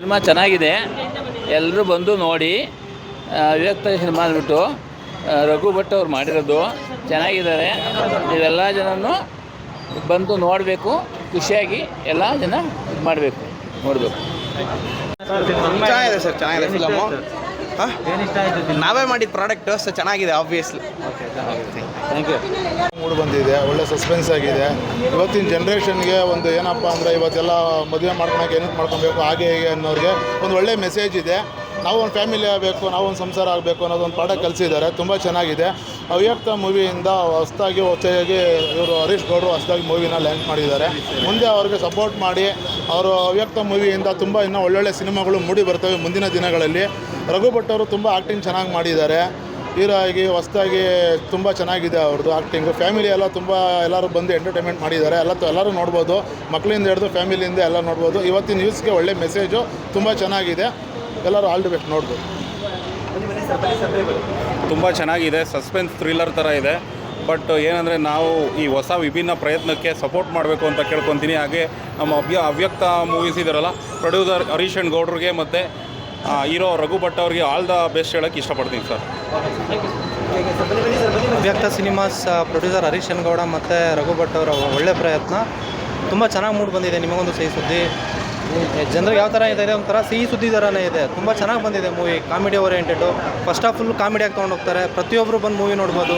Cinema ಚೆನ್ನಾಗಿದೆ. ಎಲ್ಲರೂ ಬಂದು ನೋಡಿ ವಿವೇಕ್ತ ಸಿನಿಮಾ ಅಂದ್ಬಿಟ್ಟು ರಘು ಭಟ್ ಅವ್ರು ಮಾಡಿರೋದು ಚೆನ್ನಾಗಿದ್ದಾರೆ. ಇವೆಲ್ಲ ಜನನು ಬಂದು ನೋಡಬೇಕು ಖುಷಿಯಾಗಿ ಎಲ್ಲ ಜನ ಇದು ಮಾಡಬೇಕು ನೋಡಬೇಕು. ಚೆನ್ನಾಗಿದೆ ಸರ್ ಚೆನ್ನಾಗಿದೆ. ಫಿಲಮು ನಾವೇ ಮಾಡಿದ ಪ್ರಾಡಕ್ಟ್ ಸೊ ಚೆನ್ನಾಗಿದೆ ಆಬ್ವಿಯಸ್ಲಿ ಮೂಡ್ ಬಂದಿದೆ ಒಳ್ಳೆ ಸಸ್ಪೆನ್ಸ್ ಆಗಿದೆ. ಇವತ್ತಿನ ಜನ್ರೇಷನ್ಗೆ ಒಂದು ಏನಪ್ಪ ಅಂದರೆ ಇವತ್ತೆಲ್ಲ ಮದುವೆ ಮಾಡ್ಕೊಳಕ್ಕೆ ಏನಕ್ಕೆ ಮಾಡ್ಕೊಬೇಕು ಹಾಗೆ ಹೀಗೆ ಅನ್ನೋರಿಗೆ ಒಂದು ಒಳ್ಳೆ ಮೆಸೇಜ್ ಇದೆ. ನಾವು ಒಂದು ಫ್ಯಾಮಿಲಿ ಆಗಬೇಕು ನಾವು ಒಂದು ಸಂಸಾರ ಆಗಬೇಕು ಅನ್ನೋದು ಒಂದು ಪಾಠ ಕಲಿಸಿದ್ದಾರೆ. ತುಂಬ ಚೆನ್ನಾಗಿದೆ. ಅವ್ಯಕ್ತ ಮೂವಿಯಿಂದ ಹೊಸದಾಗಿ ಹೊಸದಾಗಿ ಇವರು ಹರೀಶ್ ಗೌಡರು ಹೊಸದಾಗಿ ಮೂವಿನ ಲ್ಯಾಂಚ್ ಮಾಡಿದ್ದಾರೆ. ಮುಂದೆ ಅವ್ರಿಗೆ ಸಪೋರ್ಟ್ ಮಾಡಿ ಅವರು ಅವ್ಯಕ್ತ ಮೂವಿಯಿಂದ ತುಂಬ ಇನ್ನೂ ಒಳ್ಳೊಳ್ಳೆ ಸಿನಿಮಾಗಳು ಮೂಡಿ ಬರ್ತವೆ ಮುಂದಿನ ದಿನಗಳಲ್ಲಿ. ರಘು ಭಟ್ ಅವರು ತುಂಬ ಆ್ಯಕ್ಟಿಂಗ್ ಚೆನ್ನಾಗಿ ಮಾಡಿದ್ದಾರೆ. ಹೀರೋ ಆಗಿ ಹೊಸ್ದಾಗಿ ತುಂಬ ಚೆನ್ನಾಗಿದೆ ಅವ್ರದ್ದು ಆ್ಯಕ್ಟಿಂಗು ಫ್ಯಾಮಿಲಿ ಎಲ್ಲ ತುಂಬ ಎಲ್ಲರೂ ಬಂದು ಎಂಟರ್ಟೈನ್ಮೆಂಟ್ ಮಾಡಿದ್ದಾರೆ. ಎಲ್ಲ ಎಲ್ಲರೂ ನೋಡ್ಬೋದು. ಮಕ್ಕಳಿಂದ ಹಿಡಿದು ಫ್ಯಾಮಿಲಿಯಿಂದ ಎಲ್ಲ ನೋಡ್ಬೋದು. ಇವತ್ತಿನ ನ್ಯೂಸ್ಗೆ ಒಳ್ಳೆ ಮೆಸೇಜು ತುಂಬ ಚೆನ್ನಾಗಿದೆ. ಎಲ್ಲರೂ ಆಲ್ ದಿ ಬೆಸ್ಟ್ ನೋಡ್ಬೋದು. ತುಂಬ ಚೆನ್ನಾಗಿದೆ ಸಸ್ಪೆನ್ಸ್ ಥ್ರಿಲ್ಲರ್ ಥರ ಇದೆ. ಬಟ್ ಏನಂದರೆ ನಾವು ಈ ಹೊಸ ವಿಭಿನ್ನ ಪ್ರಯತ್ನಕ್ಕೆ ಸಪೋರ್ಟ್ ಮಾಡಬೇಕು ಅಂತ ಕೇಳ್ಕೊತೀನಿ. ಹಾಗೆ ನಮ್ಮ ಅವ್ಯ ಅವ್ಯಕ್ತ ಮೂವೀಸ್ ಇದಾರಲ್ಲ ಪ್ರೊಡ್ಯೂಸರ್ ಹರೀಶ್ ಅಂಡ್ ಗೌಡ್ರಿಗೆ ಮತ್ತು ಹೀರೋ ರಘು ಭಟ್ ಅವ್ರಿಗೆ ಆಲ್ ದ ಬೆಸ್ಟ್ ಹೇಳೋಕ್ಕೆ ಇಷ್ಟಪಡ್ತೀನಿ ಸರ್. ಅವ್ಯಕ್ತ ಸಿನಿಮಾಸ್ ಪ್ರೊಡ್ಯೂಸರ್ ಹರೀಶ್ ಗೌಡ ಮತ್ತು ರಘು ಭಟ್ ಅವರ ಒಳ್ಳೆ ಪ್ರಯತ್ನ. ತುಂಬ ಚೆನ್ನಾಗಿ ಮೂಡ್ ಬಂದಿದೆ ನಿಮಗೊಂದು ಸಹಿ ಸುದ್ದಿ. ಜನರಿಗೆ ಯಾವ ಥರ ಇದೆ ಒಂಥರ ಸಿಹಿ ಸುದ್ದಿ ಥರನೇ ಇದೆ. ತುಂಬ ಚೆನ್ನಾಗಿ ಬಂದಿದೆ movie comedy oriented first half full ಕಾಮಿಡಿಯಾಗಿ ತೊಗೊಂಡು ಹೋಗ್ತಾರೆ. ಪ್ರತಿಯೊಬ್ಬರು ಬಂದು ಮೂವಿ ನೋಡ್ಬೋದು.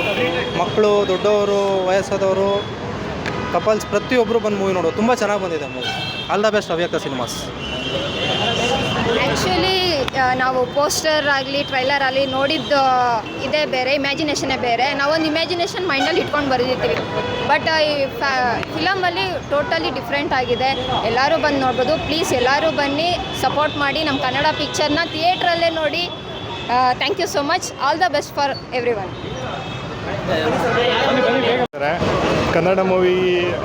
ಮಕ್ಕಳು ದೊಡ್ಡವರು, ವಯಸ್ಸಾದವರು ಕಪಲ್ಸ್ ಪ್ರತಿಯೊಬ್ಬರು ಬಂದು ಮೂವಿ ನೋಡೋದು ತುಂಬ ಚೆನ್ನಾಗಿ ಬಂದಿದೆ movie all the best Avyakta cinemas ನಾವು ಪೋಸ್ಟರ್ ಆಗಲಿ, ಟ್ರೈಲರ್ ಆಗಲಿ ನೋಡಿದ್ದು ಇದೇ ಬೇರೆ, ಇಮ್ಯಾಜಿನೇಷನೇ ಬೇರೆ. ನಾವೊಂದು ಇಮ್ಯಾಜಿನೇಷನ್ ಮೈಂಡಲ್ಲಿ ಇಟ್ಕೊಂಡು ಬರೆದಿರ್ತೀವಿ ಬಟ್ ಈ ಫಿಲಮಲ್ಲಿ ಟೋಟಲಿ ಡಿಫ್ರೆಂಟ್ ಆಗಿದೆ. ಎಲ್ಲರೂ ಬಂದು ನೋಡ್ಬೋದು. ಪ್ಲೀಸ್ ಎಲ್ಲರೂ ಬನ್ನಿ, ಸಪೋರ್ಟ್ ಮಾಡಿ ನಮ್ಮ ಕನ್ನಡ ಪಿಕ್ಚರ್ನ ಥಿಯೇಟ್ರಲ್ಲೇ ನೋಡಿ. Thank you so much all the best for everyone Kannada movie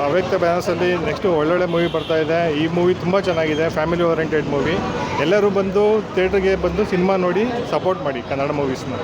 Avyakta ಬ್ಯಾನರ್ಸಲ್ಲಿ next ಒಳ್ಳೊಳ್ಳೆ ಮೂವಿ ಬರ್ತಾ ಇದೆ. ಈ ಮೂವಿ ತುಂಬ ಚೆನ್ನಾಗಿದೆ ಫ್ಯಾಮಿಲಿ ಓರಿಯೆಂಟೆಡ್ ಮೂವಿ. ಎಲ್ಲರೂ ಬಂದು ಥಿಯೇಟ್ರಿಗೆ ಬಂದು ಸಿನಿಮಾ ನೋಡಿ ಸಪೋರ್ಟ್ ಮಾಡಿ ಕನ್ನಡ ಮೂವೀಸ್ನ